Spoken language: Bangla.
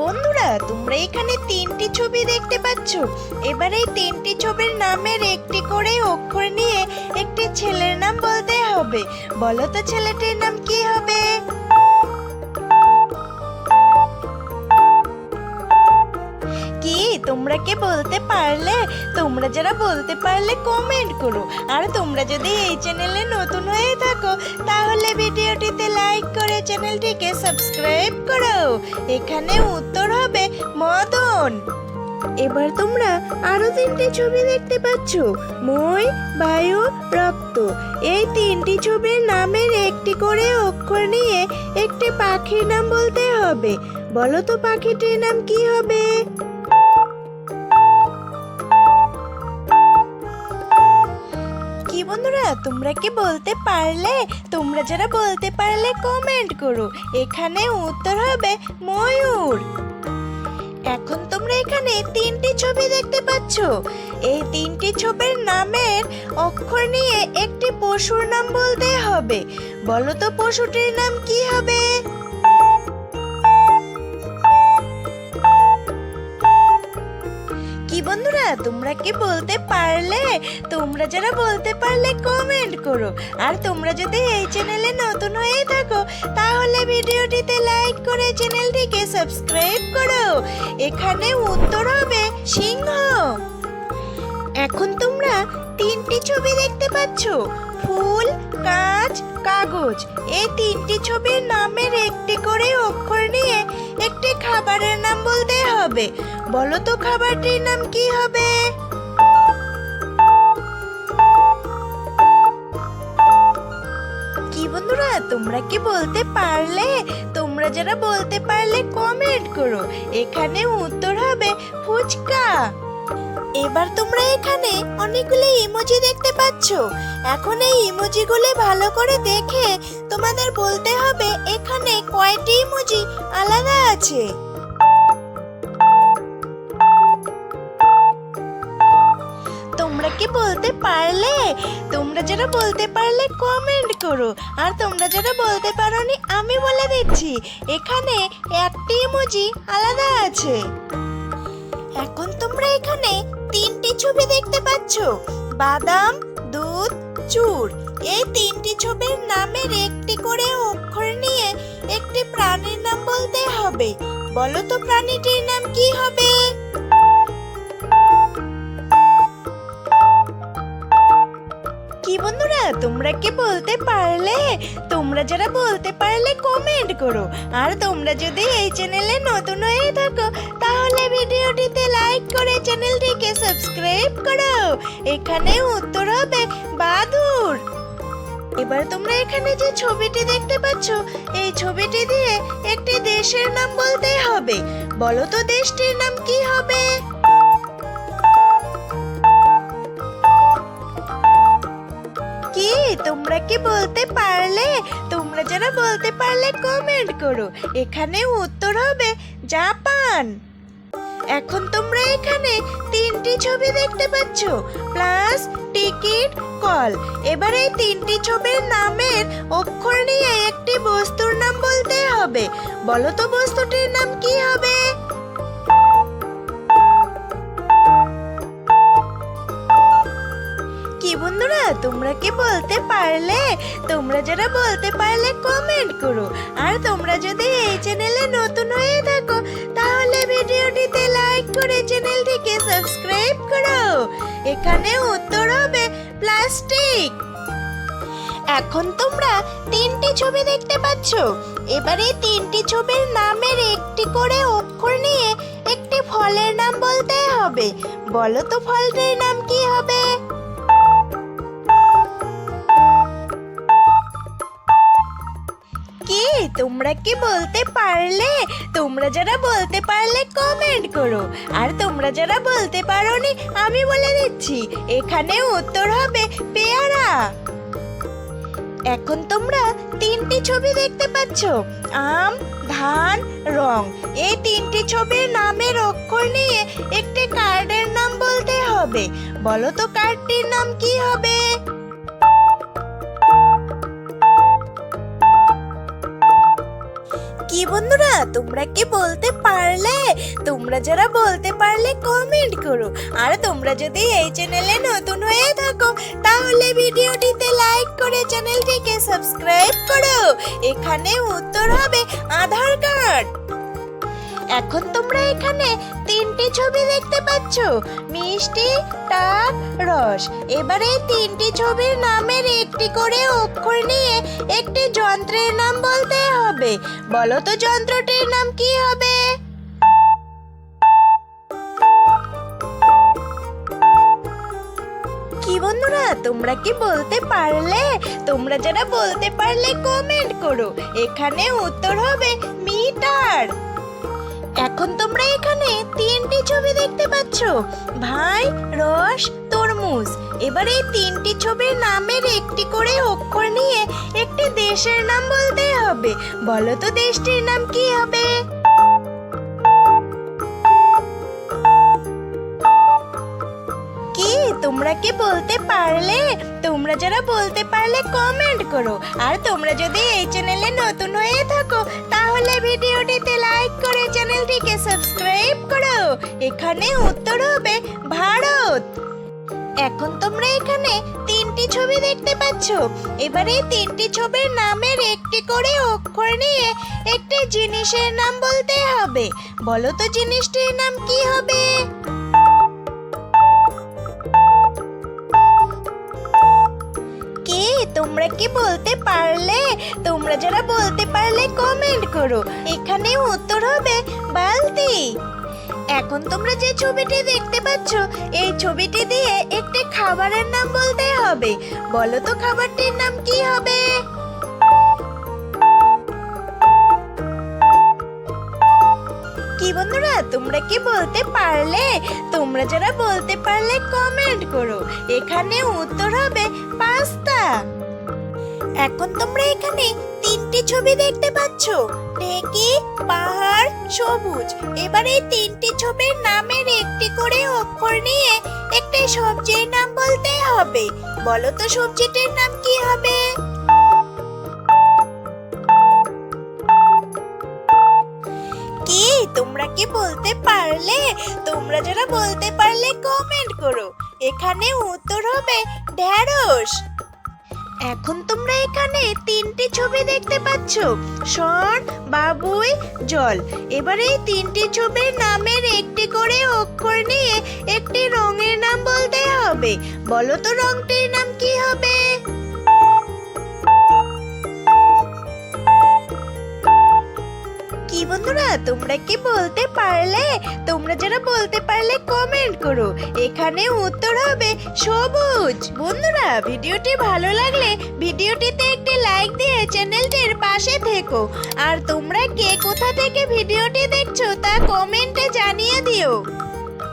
বন্ধুরা, তোমরা এখানে তিনটি ছবি দেখতে পাচ্ছ। এবার এই তিনটি ছবির নামের একটি করে অক্ষর নিয়ে একটি ছেলের নাম বলতে হবে। বলো তো ছেলেটির নাম কি হবে? তোমরা কি বলতে পারলে? তোমরা যারা বলতে পারলে কমেন্ট করো। আর তোমরা যদি এই চ্যানেলে নতুন হয়ে থাকো, তাহলে ভিডিওটিতে লাইক করে চ্যানেলটিকে সাবস্ক্রাইব করো। এখানে উত্তর হবে মদন। এবার তোমরা আরও তিনটি ছবি দেখতে পাচ্ছ। মই, বায়ু, রক্ত। এই তিনটি ছবির নামের একটি করে অক্ষর নিয়ে একটি পাখির নাম বলতে হবে। বলো তো পাখিটির নাম কি হবে? তোমরা কি বলতে পারলে? তোমরা যারা বলতে পারলে কমেন্ট করো। এখানে উত্তর হবে ময়ূর। এখন তোমরা এখানে তিনটি ছবি দেখতে পাচ্ছ। এই তিনটি ছবির নামের অক্ষর নিয়ে একটি পশুর নাম বলতে হবে। বলো তো, পশুটির নাম কি হবে? কি বন্ধুরা, তোমরা কি বলতে পারলে? তোমরা যারা বলতে পারলে কমেন্ট করো। আর তোমরা যদি এই চ্যানেলে নতুন হয়ে থাকো, তাহলে ভিডিওটিতে লাইক করে চ্যানেলটিকে সাবস্ক্রাইব করো। এখানে উত্তর হবে সিংহ। এখন তোমরা তিনটি ছবি দেখতে পাচ্ছ। ফুল, কাঁচ, কাগজ। এই তিনটি ছবির নামের একটি করে অক্ষর নিয়ে একটি খাবারের নাম বলতে হবে। বলো তো খাবারটির নাম কি হবে? কি বন্ধুরা, তোমরা কি বলতে পারলে? তোমরা যারা বলতে পারলে কমেন্ট করো। এখানে উত্তর হবে ফুচকা। এবার তোমরা এখানে অনেকগুলো ইমোজি দেখতে পাচ্ছ। এখন এই ইমোজিগুলো ভালো করে দেখে তোমাদের বলতে হবে, এখানে কয়টি ইমোজি আলাদা আছে? তোমরা কি বলতে পারলে? তোমরা যারা বলতে পারলে কমেন্ট করো। আর তোমরা যারা বলতে পারোনি, আমি বলে দিচ্ছি, এখানে একটি ইমোজি আলাদা আছে। এখন তোমরা এখানে তিনটি ছবি দেখতে পাচ্ছ? বাদাম, দুধ, চুর। এই তিনটি ছবির নামের একটি করে অক্ষর নিয়ে একটি প্রাণীর নাম বলতে হবে। বলো তো প্রাণীটির নাম কি হবে? কি বন্ধুরা, তোমরা কি বলতে পারলে? তোমরা যারা বলতে পারলে কমেন্ট করো। আর তোমরা যদি এই চ্যানেলে নতুন হয়ে থাকো তাহলে ভিডিওটিতে লাইক করে চ্যানেলটিকে সাবস্ক্রাইব করো। এখানে উত্তর হবে বাদুর এবার তোমরা এখানে যে ছবিটি দেখতে পাচ্ছ, এই ছবিটি দিয়ে একটি দেশের নাম বলতে হবে। বলো তো দেশটির নাম কি হবে? কি? তোমরা কি বলতে পারলে? তোমরা যারা বলতে পারলে কমেন্ট করো। এখানে উত্তর হবে জাপান। এখন তোমরা এখানে তিনটি ছবি দেখতে পাচ্ছ, প্লাস টিকিট, কল। এবার এই তিনটি ছবির নামের অক্ষর নিয়ে একটি বস্তুর নাম বলতে হবে। বলো তো বস্তুটির নাম কি হবে? কি বন্ধুরা, তোমরা কি বলতে পারলে? তোমরা যারা বলতে পারলে কমেন্ট করো। আর তোমরা যদি এই চ্যানেলে নতুন হয়ে থাকো, তাহলে ভিডিওটিতে লাইক করে চ্যানেলটিকে সাবস্ক্রাইব করো। এখানে উত্তর হবে প্লাস্টিক এখন তোমরা তিনটি ছবি দেখতে পাচ্ছ। এবারে তিনটি ছবির নামের একটি করে অক্ষর নিয়ে একটি ফলের নাম বলতে হবে। বলো তো ফলটির নাম কি হবে? তোমরা কি বলতে পারলে? তোমরা যারা বলতে পারলে কমেন্ট করো। আর তোমরা যারা বলতে পারোনি, আমি বলে দিচ্ছি, এখানে উত্তর হবে পেয়ারা। এখন তোমরা তিনটি ছবি দেখতে পাচ্ছ। আম, ধান, রং। এই তিনটি ছবির নামের অক্ষর নিয়ে একটি কার্ডের নাম বলতে হবে। বলো তো কার্ডটির নাম কি হবে? কি বন্ধুরা, তোমরা কি বলতে পারলে? তোমরা যারা বলতে পারলে কমেন্ট করো। আর তোমরা যদি এই চ্যানেলে নতুন হয়ে থাকো, তাহলে ভিডিওটিতে লাইক করে চ্যানেলটিকে সাবস্ক্রাইব করো। এখানে উত্তর হবে আধার কার্ড। এখন তোমরা এখানে তিনটি ছবি দেখতে পাচ্ছ। মিষ্টি, টাক, রস। এবারে তিনটি ছবির নামের একটি করে অক্ষর নিয়ে একটি যন্ত্রের নাম বলতে হবে। বলো তো যন্ত্রটির নাম কি হবে? কি বন্ধুরা, তোমরা কি বলতে পারলে? তোমরা যারা বলতে পারলে কমেন্ট করো। এখানে উত্তর হবে মিটার। এখন তোমরা এখানে তিনটি ছবি দেখতে পাচ্ছ। ভাই, রস, তরমুজ। এবার এই তিনটি ছবির নামের একটি করে অক্ষর নিয়ে একটি দেশের নাম বলতে হবে। বলো তো দেশটির নাম কি হবে? কি? তোমরা কি বলতে পারলে? তোমরা যারা বলতে পারলে কমেন্ট করো। আর তোমরা যদি এই চ্যানেলে নতুন হয়ে থাকো, তাহলে ভিডিওটিতে লাইক করে চ্যানেলটিকে সাবস্ক্রাইব করো। এখানে উত্তর হবে ভারত। এখন তোমরা এখানে তিনটি ছবি দেখতে পাচ্ছ। এবারে তিনটি ছবির নামের একটি করে অক্ষর নিয়ে একটি জিনিসের নাম বলতে হবে। বলো তো জিনিসটির নাম কি হবে? তোমরা কি বলতে পারলে? তোমরা যারা বলতে পারলে কমেন্ট করো। এখানে উত্তর হবে বালতি। এখন তোমরা যে ছবিটি দেখতে পাচ্ছ, এই ছবিটি দিয়ে একটি খাবারের নাম বলতে হবে। বলো তো খাবারটির নাম কি হবে? কি বন্ধুরা, তোমরা কি বলতে পারলে? তোমরা যারা বলতে পারলে কমেন্ট করো। এখানে উত্তর হবে পাস্তা। এখন তোমরা এখানে তিনটি ছবি দেখতে পাচ্ছ। ঢেকি পাহাড়, সবুজ। এবার এই তিনটি ছবির নামের একটি করে অক্ষর নিয়ে একটি সবজির নাম বলতে হবে। বলো তো সবজিটির নাম কি হবে? কি, তোমরা কি বলতে পারলে? তোমরা যারা বলতে পারলে কমেন্ট করো। এখানে উত্তর হবে ঢ্যাঁড়স। এখন তোমরা এখানে তিনটি ছবি দেখতে পাচ্ছ। সর বাবুই, জল। এবার এই তিনটি ছবির নামের একটি করে অক্ষর নিয়ে একটি রঙের নাম বলতে হবে। বলো তো রঙটির নাম কি হবে? কি বন্ধুরা, তোমরা কি বলতে পারলে? তোমরা যারা বলতে পারলে কমেন্ট করো। এখানে উত্তর হবে সবুজ। বন্ধুরা, ভিডিওটি ভালো লাগলে ভিডিওটিতে একটি লাইক দিয়ে চ্যানেলটির পাশে থেকো। আর তোমরা কে কোথা থেকে ভিডিওটি দেখছ তা কমেন্টে জানিয়ে দিও।